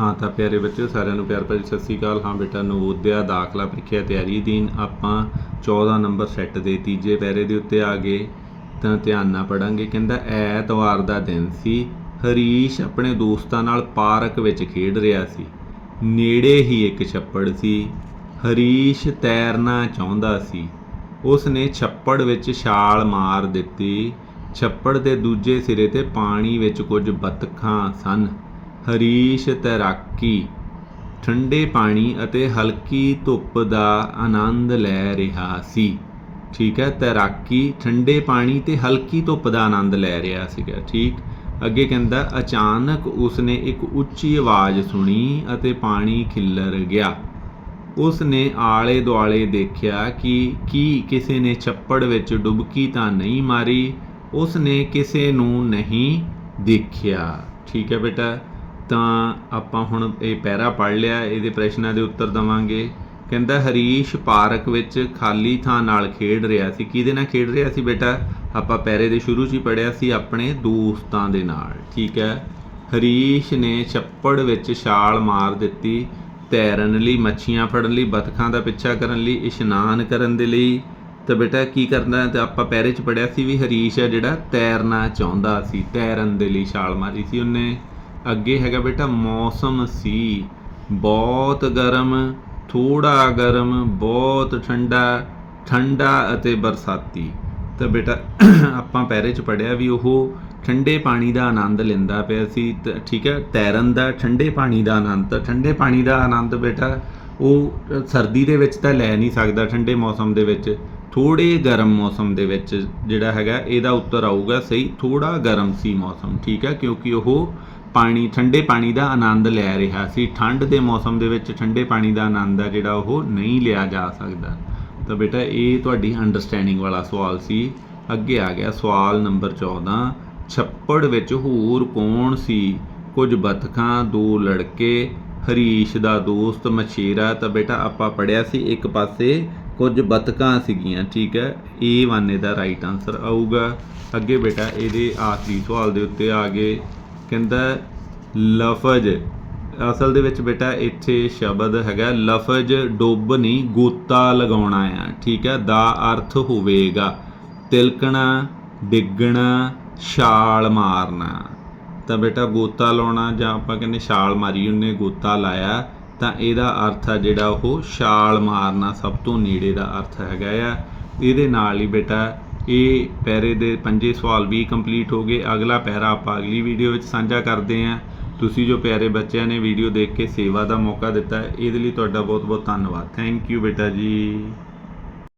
ਹਾਂ, ਤਾਂ ਪਿਆਰੇ ਬੱਚਿਓ, ਸਾਰਿਆਂ ਨੂੰ ਪਿਆਰ ਭਰੀ ਸਤਿ ਸ੍ਰੀ ਅਕਾਲ। ਹਾਂ ਬੇਟਾ, ਨਵੋਦਿਆ ਦਾਖਲਾ ਪ੍ਰੀਖਿਆ ਤਿਆਰੀ ਦੀਨ ਆਪਾਂ 14 ਨੰਬਰ ਸੈੱਟ ਦੇ ਤੀਜੇ ਪੈਰੇ ਦੇ ਉੱਤੇ ਆ ਗਏ, ਤਾਂ ਧਿਆਨ ਨਾਲ ਪੜਾਂਗੇ। ਕਹਿੰਦਾ, ਐਤਵਾਰ ਦਾ ਦਿਨ ਸੀ, ਹਰੀਸ਼ ਆਪਣੇ ਦੋਸਤਾਂ ਨਾਲ ਪਾਰਕ ਵਿੱਚ ਖੇਡ ਰਿਹਾ ਸੀ। ਨੇੜੇ ਹੀ ਇੱਕ ਛੱਪੜ ਸੀ। ਹਰੀਸ਼ ਤੈਰਨਾ ਚਾਹੁੰਦਾ ਸੀ। ਉਸ ਨੇ ਛੱਪੜ ਵਿੱਚ ਛਾਲ ਮਾਰ ਦਿੱਤੀ। ਛੱਪੜ ਦੇ ਦੂਜੇ ਸਿਰੇ ਤੇ ਪਾਣੀ ਵਿੱਚ ਕੁਝ ਬਤਖਾਂ ਸਨ। ਹਰੀਸ਼ ਤੈਰਾਕੀ, ਠੰਡੇ ਪਾਣੀ ਅਤੇ ਹਲਕੀ ਧੁੱਪ ਦਾ ਆਨੰਦ ਲੈ ਰਿਹਾ ਸੀ। ਠੀਕ ਹੈ, ਤੈਰਾਕੀ, ਠੰਡੇ ਪਾਣੀ ਤੇ ਹਲਕੀ ਧੁੱਪ ਦਾ ਆਨੰਦ ਲੈ ਰਿਹਾ ਸੀਗਾ, ਠੀਕ? ਅੱਗੇ ਕਹਿੰਦਾ, ਅਚਾਨਕ ਉਸਨੇ ਇੱਕ ਉੱਚੀ ਆਵਾਜ਼ ਸੁਣੀ ਅਤੇ ਪਾਣੀ ਖਿੱਲਰ ਗਿਆ। ਉਸਨੇ ਆਲੇ ਦੁਆਲੇ ਦੇਖਿਆ ਕਿ ਕੀ ਕਿਸੇ ਨੇ ਛੱਪੜ ਵਿੱਚ ਡੁਬਕੀ ਤਾਂ ਨਹੀਂ ਮਾਰੀ, ਉਸਨੇ ਕਿਸੇ ਨੂੰ ਨਹੀਂ ਦੇਖਿਆ। ਠੀਕ ਹੈ ਬੇਟਾ ਤਾਂ ਆਪਾਂ ਹੁਣ ਇਹ ਪੈਰਾ ਪੜ ਲਿਆ, ਇਹਦੇ ਪ੍ਰਸ਼ਨਾਂ ਦੇ ਉੱਤਰ ਦਵਾਂਗੇ। ਕਹਿੰਦਾ, ਹਰੀਸ਼ ਪਾਰਕ ਵਿੱਚ ਖਾਲੀ ਥਾਂ ਨਾਲ ਖੇਡ ਰਿਹਾ ਸੀ। ਕਿਹਦੇ ਨਾਲ ਖੇਡ ਰਿਹਾ ਸੀ ਬੇਟਾ? ਆਪਾਂ ਪੈਰੇ ਦੇ ਸ਼ੁਰੂ 'ਚ ਹੀ ਪੜਿਆ ਸੀ ਆਪਣੇ ਦੋਸਤਾਂ ਦੇ ਨਾਲ। ਠੀਕ ਹੈ? ਹਰੀਸ਼ ਨੇ ਛੱਪੜ ਵਿੱਚ ਛਾਲ ਮਾਰ ਦਿੱਤੀ, ਤੈਰਨ ਲਈ, ਮੱਛੀਆਂ ਫੜਨ ਲਈ, ਬਤਖਾਂ ਦਾ ਪਿੱਛਾ ਕਰਨ ਲਈ, ਇਸ਼ਨਾਨ ਕਰਨ ਦੇ ਲਈ। ਤਾਂ ਬੇਟਾ, ਕੀ ਕਰਨਾ? ਤੇ ਆਪਾਂ ਪੈਰੇ 'ਚ ਪੜਿਆ ਸੀ ਵੀ ਹਰੀਸ਼ ਹੈ ਜਿਹੜਾ ਤੈਰਨਾ ਚਾਹੁੰਦਾ ਸੀ, ਤੈਰਨ ਦੇ ਲਈ ਛਾਲ ਮਾਰੀ ਸੀ ਉਹਨੇ। ਅੱਗੇ ਹੈਗਾ ਬੇਟਾ ਮੌਸਮ ਸੀ। ਬਹੁਤ ਗਰਮ ਥੋੜਾ ਗਰਮ, ਬਹੁਤ ਠੰਡਾ ਠੰਡਾ ਅਤੇ ਬਰਸਾਤੀ। ਤਾਂ ਬੇਟਾ ਆਪਾਂ ਪਹਿਰੇ 'ਚ ਪੜਿਆ ਵੀ ਉਹ ਠੰਡੇ ਪਾਣੀ ਦਾ ਆਨੰਦ ਲੈਂਦਾ ਪਿਆ ਸੀ। ਤਾਂ ਠੀਕ ਹੈ, ਤੈਰਨ ਦਾ ਠੰਡੇ ਪਾਣੀ ਦਾ ਆਨੰਦ। ਤਾਂ ਠੰਡੇ ਪਾਣੀ ਦਾ ਆਨੰਦ ਬੇਟਾ ਉਹ ਸਰਦੀ ਦੇ ਵਿੱਚ ਤਾਂ ਲੈ ਨਹੀਂ ਸਕਦਾ ਠੰਡੇ ਮੌਸਮ ਦੇ ਵਿੱਚ। ਥੋੜੇ ਗਰਮ ਮੌਸਮ ਦੇ ਵਿੱਚ ਜਿਹੜਾ ਹੈਗਾ, ਇਹਦਾ ਉੱਤਰ ਆਊਗਾ ਸਹੀ ਥੋੜਾ ਗਰਮ ਸੀ ਮੌਸਮ। ਠੀਕ ਹੈ, ਕਿਉਂਕਿ ਉਹ ਪਾਣੀ, ਠੰਡੇ ਪਾਣੀ ਦਾ ਆਨੰਦ ਲੈ ਰਿਹਾ ਸੀ। ਠੰਡ ਦੇ ਮੌਸਮ ਦੇ ਵਿੱਚ ਠੰਡੇ ਪਾਣੀ ਦਾ ਆਨੰਦ ਆ ਜਿਹੜਾ ਉਹ ਨਹੀਂ ਲਿਆ ਜਾ ਸਕਦਾ। ਤਾਂ ਬੇਟਾ, ਇਹ ਤੁਹਾਡੀ ਅੰਡਰਸਟੈਂਡਿੰਗ ਵਾਲਾ ਸਵਾਲ ਸੀ। ਅੱਗੇ ਆ ਗਿਆ ਸਵਾਲ ਨੰਬਰ 14 ਛੱਪੜ ਵਿੱਚ ਹੋਰ ਕੌਣ ਸੀ? ਕੁਝ ਬਤਖਾਂ ਦੋ ਲੜਕੇ, ਹਰੀਸ਼ ਦਾ ਦੋਸਤ, ਮਛੇਰਾ। ਤਾਂ ਬੇਟਾ, ਆਪਾਂ ਪੜਿਆ ਸੀ ਇੱਕ ਪਾਸੇ, ਕੁਝ ਬਤਕਾਂ ਸੀਗੀਆਂ, ਠੀਕ ਹੈ? ਇਹ ਵਾਨੇ ਦਾ ਰਾਈਟ ਆਨਸਰ ਆਊਗਾ। ਅੱਗੇ ਬੇਟਾ, ਇਹਦੇ ਆਖਰੀ ਸਵਾਲ ਦੇ ਉੱਤੇ ਆ ਗਏ। ਕਹਿੰਦਾ ਲਫ਼ਜ਼। ਅਸਲ ਦੇ ਵਿੱਚ ਬੇਟਾ ਇੱਥੇ ਸ਼ਬਦ ਹੈਗਾ, ਲਫ਼ਜ਼ ਡੁੱਬ ਨਹੀਂ ਗੋਤਾ ਲਗਾਉਣਾ ਆ। ਠੀਕ ਹੈ ਦਾ ਅਰਥ ਹੋਵੇਗਾ। ਤਿਲਕਣਾ, ਡਿੱਗਣਾ, ਛਾਲ ਮਾਰਨਾ। ਤਾਂ ਬੇਟਾ ਗੋਤਾ ਲਾਉਣਾ, ਜਾਂ ਆਪਾਂ ਕਹਿੰਦੇ ਛਾਲ ਮਾਰੀ ਉਹਨੇ ਗੋਤਾ ਲਾਇਆ, ਤਾਂ ਇਹਦਾ ਅਰਥ ਆ ਜਿਹੜਾ ਉਹ ਛਾਲ ਮਾਰਨਾ ਸਭ ਤੋਂ ਨੇੜੇ ਦਾ ਅਰਥ ਹੈਗਾ ਆ। ਇਹਦੇ ਨਾਲ ਹੀ ਬੇਟਾ ਇਹ ਪੈਰੇ ਦੇ ਪੰਜੇ ਸਵਾਲ ਵੀ ਕੰਪਲੀਟ ਹੋ ਗਏ। ਅਗਲਾ ਪੈਰਾ ਆਪਾਂ ਅਗਲੀ ਵੀਡੀਓ ਵਿੱਚ ਸਾਂਝਾ ਕਰਦੇ ਹਾਂ। ਤੁਸੀਂ ਜੋ ਪਿਆਰੇ ਬੱਚਿਆਂ ਨੇ ਵੀਡੀਓ ਦੇਖ ਕੇ ਸੇਵਾ ਦਾ ਮੌਕਾ ਦਿੱਤਾ, ਇਹਦੇ ਲਈ ਤੁਹਾਡਾ ਬਹੁਤ ਬਹੁਤ ਧੰਨਵਾਦ। ਥੈਂਕ ਯੂ ਬੇਟਾ ਜੀ।